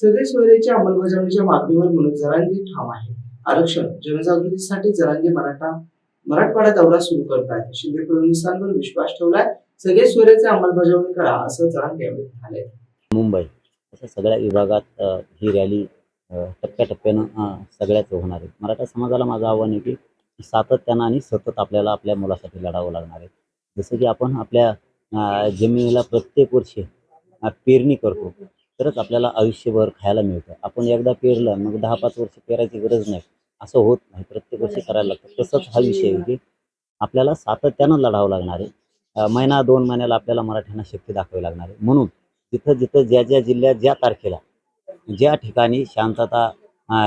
सगळे सोयरेच्या अंमलबजावणीच्या मागणीवर म्हणून जरांगे ठाम आहे आरक्षण जनजागृतीसाठी जरांगे मराठा मराठवाडा दौरा सुरू करत आहे शिंदे फडणवीसांवर विश्वास ठेवलाय सगळे सोयरेचे अंमलबजावणी करा असं जरांगे यावेळी म्हणाले. मुंबई अशा सगळ्या विभागात ही रॅली टप्प्याटप्प्यानं सगळ्याच होणार आहे मराठा समाजाला माझं आव्हान आहे की सातत्यानं आणि सतत आपल्याला आपल्या मुलासाठी लढावं लागणार आहे. जसं की आपण आपल्या जमिनीला प्रत्येक वर्षी पेरणी करतो. तरच आपल्याला आयुष्यभर खायला मिळतं. आपण एकदा पेरलं मग दहा पाच वर्ष पेरायची गरज नाही. असं होत नाही. प्रत्येक वर्षी करायला लागतं. तसंच हा विषय आहे की आपल्याला सातत्यानं लढावं लागणार आहे. महिना दोन महिन्याला आपल्याला मराठ्यांना शक्ती दाखवावी लागणार आहे. म्हणून जिथं जिथं ज्या ज्या जिल्ह्यात ज्या तारखेला ज्या ठिकाणी शांतता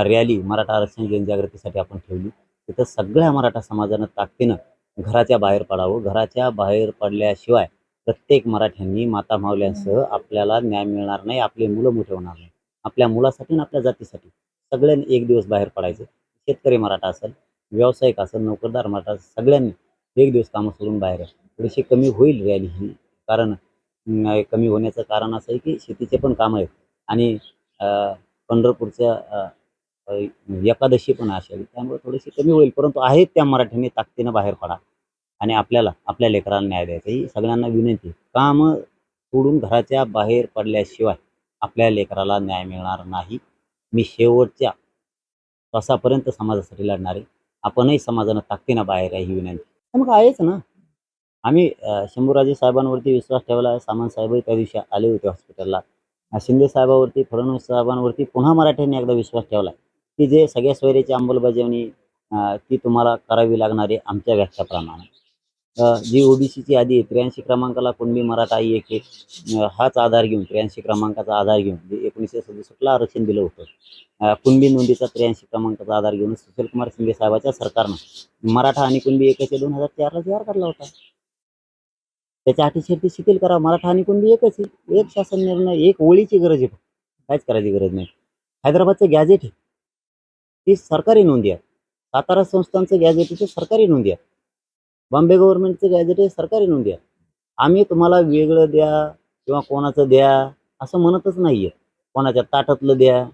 रॅली मराठा आरक्षण जनजागृतीसाठी आपण ठेवली तिथं सगळ्या मराठा समाजानं ताकदीनं घराच्या बाहेर पडावं. घराच्या बाहेर पडल्याशिवाय प्रत्येक मराठ्यांनी माता मावल्यांसह आपल्याला न्याय मिळणार नाही आपले मुलं मोठे होणार नाही. आपल्या मुलासाठी आणि आपल्या जातीसाठी सगळ्यांनी एक दिवस बाहेर पडायचं. शेतकरी मराठा असेल व्यावसायिक असेल नोकरदार मराठा असेल, सगळ्यांनी एक दिवस कामं सोडून बाहेर. थोडीशी कमी होईल रॅली ही. कारण कमी होण्याचं कारण असं आहे की शेतीचे पण कामं आहेत. आणि पंढरपूरच्या एकादशी पण असेल त्यामुळे थोडीशी कमी होईल. परंतु आहेत त्या मराठ्यांनी ताकदीनं बाहेर पडा. आणि आपल्याला आपल्या लेकराला न्याय द्यायचा. ही सगळ्यांना विनंती काम सोडून घराच्या बाहेर पडल्याशिवाय आपल्या लेकराला न्याय मिळणार नाही. मी शेवटच्या श्वासापर्यंत समाजासाठी लढणारे आपणही समाजानं ताकदीनं बाहेर आहे ही विनंती मग आहेच ना. आम्ही शंभूराजे साहेबांवरती विश्वास ठेवला. सामान साहेबही त्या दिवशी आले होते हॉस्पिटलला. शिंदे साहेबावरती फडणवीस साहेबांवरती पुन्हा मराठ्यांनी एकदा विश्वास ठेवला. की जे सगळ्या सोयरीची अंमलबजावणी ती तुम्हाला करावी लागणारी आमच्या व्याख्याप्रमाणे. जी ओबीसीची यादी आहे त्र्याऐंशी क्रमांकाला कुणबी मराठा आई एक हाच आधार घेऊन त्र्याऐंशी क्रमांकाचा आधार घेऊन जे एकोणीसशे सदुसष्टला आरक्षण दिलं होतं. कुणबी नोंदीचा त्र्याऐंशी क्रमांकाचा आधार घेऊन सुशीलकुमार शिंदे साहेबाच्या सरकारनं मराठा आणि कुणबी एकाचे दोन हजार चारला तयार काढला होता. त्याच्या अटी शर्ती शिथिल करा मराठा आणि कुणबी एकच आहे. एक शासन निर्णय एक ओळीची गरज आहे. काहीच करायची गरज नाही. हैदराबादचं गॅजेट आहे ती सरकारी नोंदी आहे सातारा संस्थांचं गॅजेट आहे सरकारी नोंदी आहे बॉम्बे गव्हर्नमेंटचं गॅजेट आहे सरकारी नोंदी आहे. आम्ही तुम्हाला वेगळं द्या किंवा कोणाचं द्या असं म्हणतच नाही आहे कोणाच्या ताटातलं द्या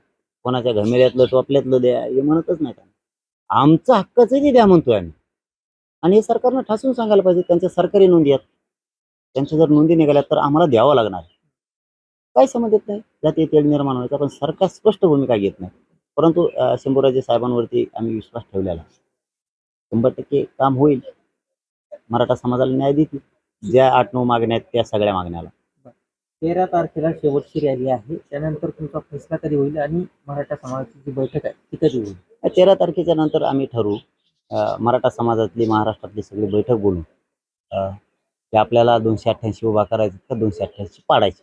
कोणाच्या घमेऱ्यातलं टोपल्यातलं द्या हे म्हणतच नाही. आमचं हक्काचं नाही द्या म्हणतोय आम्ही. आणि हे सरकारनं ठासून सांगायला पाहिजे त्यांच्या सरकारी नोंदी आहेत. त्यांच्या जर नोंदी निघाल्या तर आम्हाला द्यावं लागणार. काय समज येत नाही? जाती तेल निर्माण व्हायचं पण सरकार स्पष्ट भूमिका घेत नाही. परंतु शंभूराजे साहेबांवरती आम्ही विश्वास ठेवलेला शंभर टक्के काम होईल. मराठा समाजाला न्याय देतील. ज्या आठ नऊ मागण्या आहेत त्या सगळ्या मागण्याला. तेरा तारखेला शेवटची रॅली आहे. त्यानंतर तुमचा फैसला कधी होईल आणि मराठा समाजाची जी बैठक आहे ती कधी होईल? तेरा तारखेच्या नंतर आम्ही ठरवू. मराठा समाजातली महाराष्ट्रातली सगळी बैठक बोलू. की आपल्याला दोनशे अठ्ठ्याऐंशी उभा करायचं का दोनशे अठ्ठ्याऐंशी पाडायचे?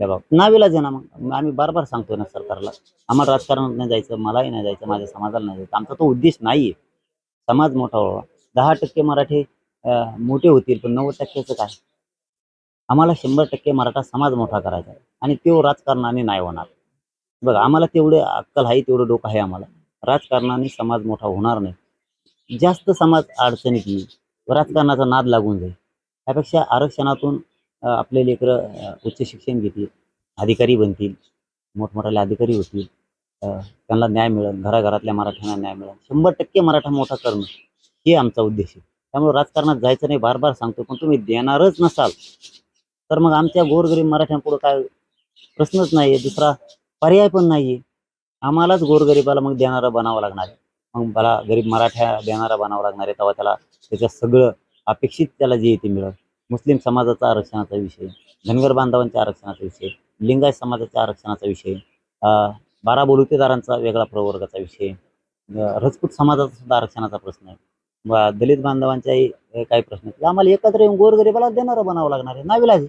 त्या बाबत नावीला जे ना मग आम्ही बार बार सांगतोय ना सरकारला. आम्हाला राजकारणात नाही जायचं मलाही नाही जायचं माझ्या समाजाला नाही जायचं. आमचा तो उद्देश नाही आहे समाज मोठा व्हावा. दहा टक्के मराठी मोठे होतील पण नव्वद टक्क्याचं काय? आम्हाला शंभर टक्के मराठा समाज मोठा करायचा आहे. आणि तो राजकारणाने नाही होणार. बघा आम्हाला तेवढे अक्कल आहे तेवढं डोकं आहे आम्हाला. राजकारणाने समाज मोठा होणार नाही. जास्त समाज अडचणीत येईल. राजकारणाचा नाद लागून जाईल. त्यापेक्षा आरक्षणातून आपले लेकरं उच्च शिक्षण घेतील अधिकारी बनतील मोठमोठाले अधिकारी होतील त्यांना न्याय मिळेल घराघरातल्या मराठ्यांना न्याय मिळेल. शंभर टक्के मराठा मोठा करणं हे आमचा उद्देश आहे. त्यामुळे राजकारणात जायचं नाही बार बार सांगतो पण तुम्ही देणारच नसाल. तर मग आमच्या गोरगरीब मराठ्यांपुढं काय प्रश्नच नाही आहे दुसरा पर्याय पण नाही आहे आम्हालाच गोरगरिबाला मग देणारं बनावं लागणार आहे. मग मला गरीब मराठ्या देणारा बनावं लागणार आहे तेव्हा त्याला त्याचं सगळं अपेक्षित त्याला जे ते मिळत मुस्लिम समाजाचा आरक्षणाचा विषय धनगर बांधवांच्या आरक्षणाचा विषय लिंगायत समाजाच्या आरक्षणाचा विषय बारा बोलुतेदारांचा वेगळा प्रवर्गाचा विषय रजपूत समाजाचा सुद्धा आरक्षणाचा प्रश्न आहे. दलित बांधवांच्याही काही प्रश्न आम्हाला एकत्र येऊन गोरगरिबाला देणारं बनावं लागणार आहे नाविलाज आहे.